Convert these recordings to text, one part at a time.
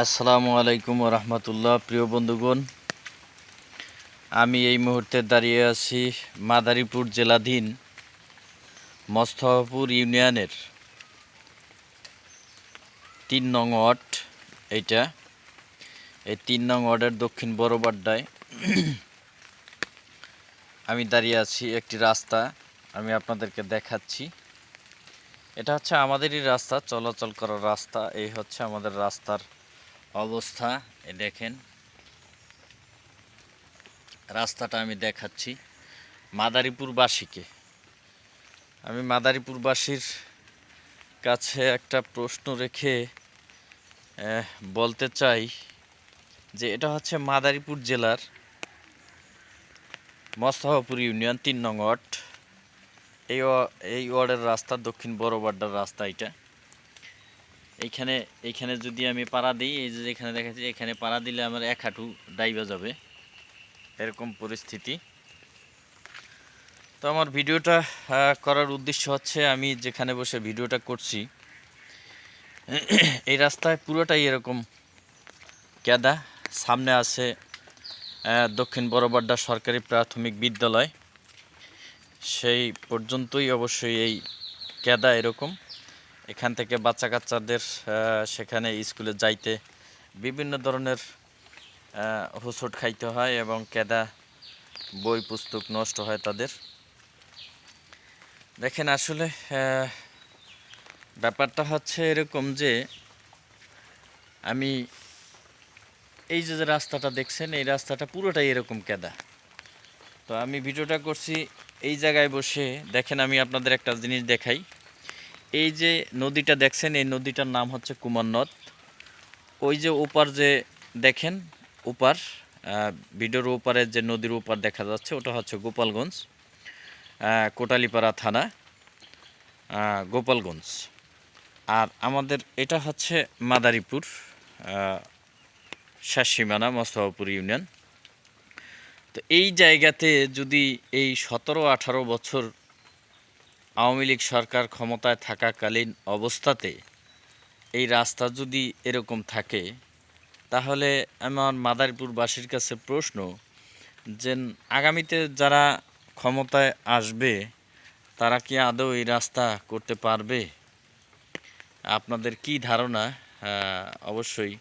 আসসালামু আলাইকুম রহমতুল্লাহ। প্রিয় বন্ধুগণ, আমি এই মুহূর্তে দাঁড়িয়ে আছি মাদারীপুর জেলাধীন মস্তফাপুর ইউনিয়নের তিন নং ওয়ার্ড, এইটা। এই তিন নং ওয়ার্ডের দক্ষিণ বড়বাড্ডায় আমি দাঁড়িয়ে আছি একটি রাস্তা, আমি আপনাদেরকে দেখাচ্ছি। এটা হচ্ছে আমাদেরই রাস্তা, চলাচল করার রাস্তা, এই হচ্ছে আমাদের রাস্তার অবস্থা এ দেখেন। রাস্তাটা আমি দেখাচ্ছি মাদারীপুরবাসীকে। আমি মাদারীপুরবাসীর কাছে একটা প্রশ্ন রেখে বলতে চাই যে এটা হচ্ছে মাদারীপুর জেলার মস্তফাপুর ইউনিয়ন, তিন নং ওয়ার্ড। এই এই ওয়ার্ডের রাস্তা দক্ষিণ বড়বাড্ডার রাস্তা এটা। এইখানে এইখানে যদি আমি পাড়া দিই, এই যে এখানে দেখাচ্ছি, এখানে পাড়া দিলে আমার এক হাঁটু ডাইবা যাবে। এরকম পরিস্থিতি। তো আমার ভিডিওটা করার উদ্দেশ্য হচ্ছে আমি যেখানে বসে ভিডিওটা করছি, এই রাস্তায় পুরোটাই এরকম কেদা সামনে আছে দক্ষিণ বড়বাড্ডা সরকারি প্রাথমিক বিদ্যালয়। সেই পর্যন্তই অবশ্যই এই কেদা এরকম। এখান থেকে বাচ্চা কাচ্চাদের সেখানে স্কুলে যাইতে বিভিন্ন ধরনের হোঁচট খাইতে হয় এবং কেদা বই পুস্তক নষ্ট হয় তাদের। দেখেন আসলে ব্যাপারটা হচ্ছে এরকম যে, আমি এই যে রাস্তাটা দেখছেন, এই রাস্তাটা পুরোটাই এরকম কেদা। তো আমি ভিডিওটা করছি এই জায়গায় বসে। দেখেন আমি আপনাদের একটা জিনিস দেখাই। এই যে নদীটা দেখছেন এই নদীটার নাম হচ্ছে কুমার নদ ওই যে ওপার যে দেখেন ওপার আহ, ভিডিওর ওপারে যে নদীর ওপার দেখা যাচ্ছে ওটা হচ্ছে গোপালগঞ্জ কোটালিপাড়া থানা গোপালগঞ্জ। আর আমাদের এটা হচ্ছে মাদারীপুর আহ, শেষ সীমানা মস্তফাপুর ইউনিয়ন। তো এই জায়গাতে যদি এই সতেরো আঠারো বছর আওয়ামী লীগ সরকার ক্ষমতায় থাকাকালীন অবস্থাতে এই রাস্তা যদি এরকম থাকে, তাহলে আমার মাদারীপুরবাসীর কাছে প্রশ্ন যে আগামীতে যারা ক্ষমতায় আসবে, তারা কি আদৌ এই রাস্তা করতে পারবে? আপনাদের কি ধারণা? অবশ্যই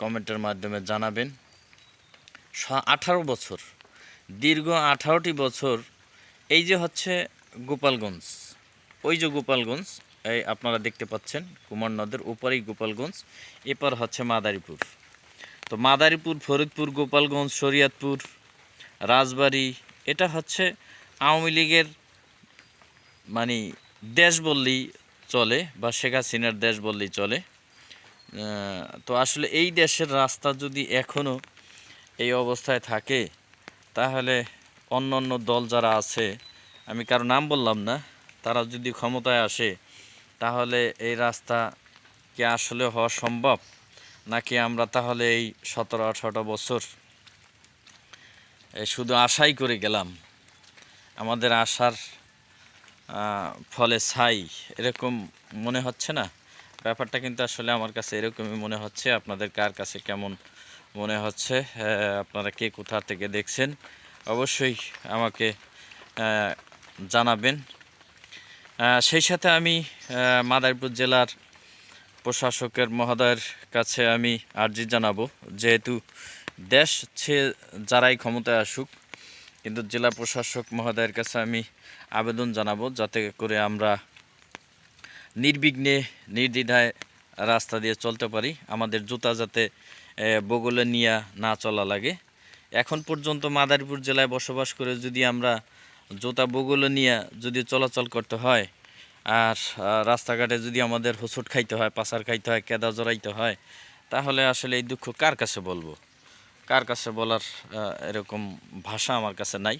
কমেন্টের মাধ্যমে জানাবেন। আঠারো বছর, দীর্ঘ আঠারোটি বছর, এই যে হচ্ছে গোপালগঞ্জ। ওই যে গোপালগঞ্জ, এই আপনারা দেখতে পাচ্ছেন কুমার নদের উপরেই গোপালগঞ্জ, এপার হচ্ছে মাদারীপুর। তো মাদারীপুর, ফরিদপুর, গোপালগঞ্জ, শরিয়াতপুর, রাজবাড়ি, এটা হচ্ছে আওয়ামী লীগের মানে দেশ বললেই চলে বা শেখ হাসিনার দেশ বললেই চলে। তো আসলে এই দেশের রাস্তা যদি এখনও এই অবস্থায় থাকে, তাহলে অন্য অন্য দল যারা আছে আমি কারও নাম বললাম না তারা যদি ক্ষমতায় আসে তাহলে এই রাস্তা কি আসলে হওয়া সম্ভব? নাকি আমরা তাহলে এই সতেরো আঠারোটা বছর শুধু আশাই করে গেলাম? আমাদের আশার ফলে ছাই এরকম মনে হচ্ছে না? ব্যাপারটা কিন্তু আসলে আমার কাছে এরকমই মনে হচ্ছে। আপনাদের কার কাছে কেমন মনে হচ্ছে? আহ, আপনারা কে কোথা থেকে দেখছেন? অবশ্যই আমাকে জানাবেন। সেই সাথে আমি মাদারীপুর জেলার প্রশাসকের মহোদয়ের কাছে আমি আর্জি জানাব। যেহেতু দেশ ছে যারাই ক্ষমতায় আসুক, কিন্তু জেলা প্রশাসক মহোদয়ের কাছে আমি আবেদন জানাব যাতে করে আমরা নির্বিঘ্নে, নির্দ্বিধায় রাস্তা দিয়ে চলতে পারি। আমাদের জুতা যাতে বগলে নিয়ে না চলা লাগে। এখন পর্যন্ত মাদারীপুর জেলায় বসবাস করে যদি আমরা জুতা বগলে নিয়ে যদি চলাচল করতে হয়, আর রাস্তাঘাটে যদি আমাদের হোঁচট খাইতে হয়, পাচার খাইতে হয়, কেদা জড়াইতে হয়, তাহলে আসলে এই দুঃখ কার কাছে বলব? কার কাছে বলার এরকম ভাষা আমার কাছে নাই।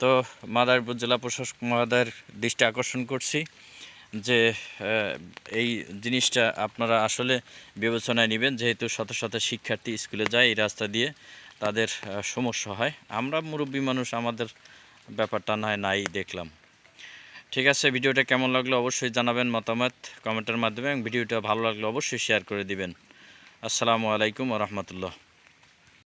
তো মাদারীপুর জেলা প্রশাসক মহোদয়ের দৃষ্টি আকর্ষণ করছি যে এই জিনিসটা আপনারা আসলে বিবেচনায় নেবেন, যেহেতু শত শত শিক্ষার্থী স্কুলে যায় এই রাস্তা দিয়ে, তাদের সমস্যা হয়। আমরা মুরব্বী মানুষ, আমাদের ব্যাপারটা নয় নাই দেখলাম। ঠিক আছে, ভিডিওটা কেমন লাগল অবশ্যই জানাবেন মতামত কমেন্টের মাধ্যমে এবং ভিডিওটা ভালো লাগলে অবশ্যই শেয়ার করে দিবেন। আসসালামু আলাইকুম রহমতুল্লাহ।